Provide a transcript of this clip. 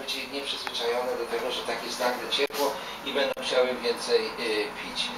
być nieprzyzwyczajone do tego, że takie jest nagle ciepło i będą chciały więcej y, pić.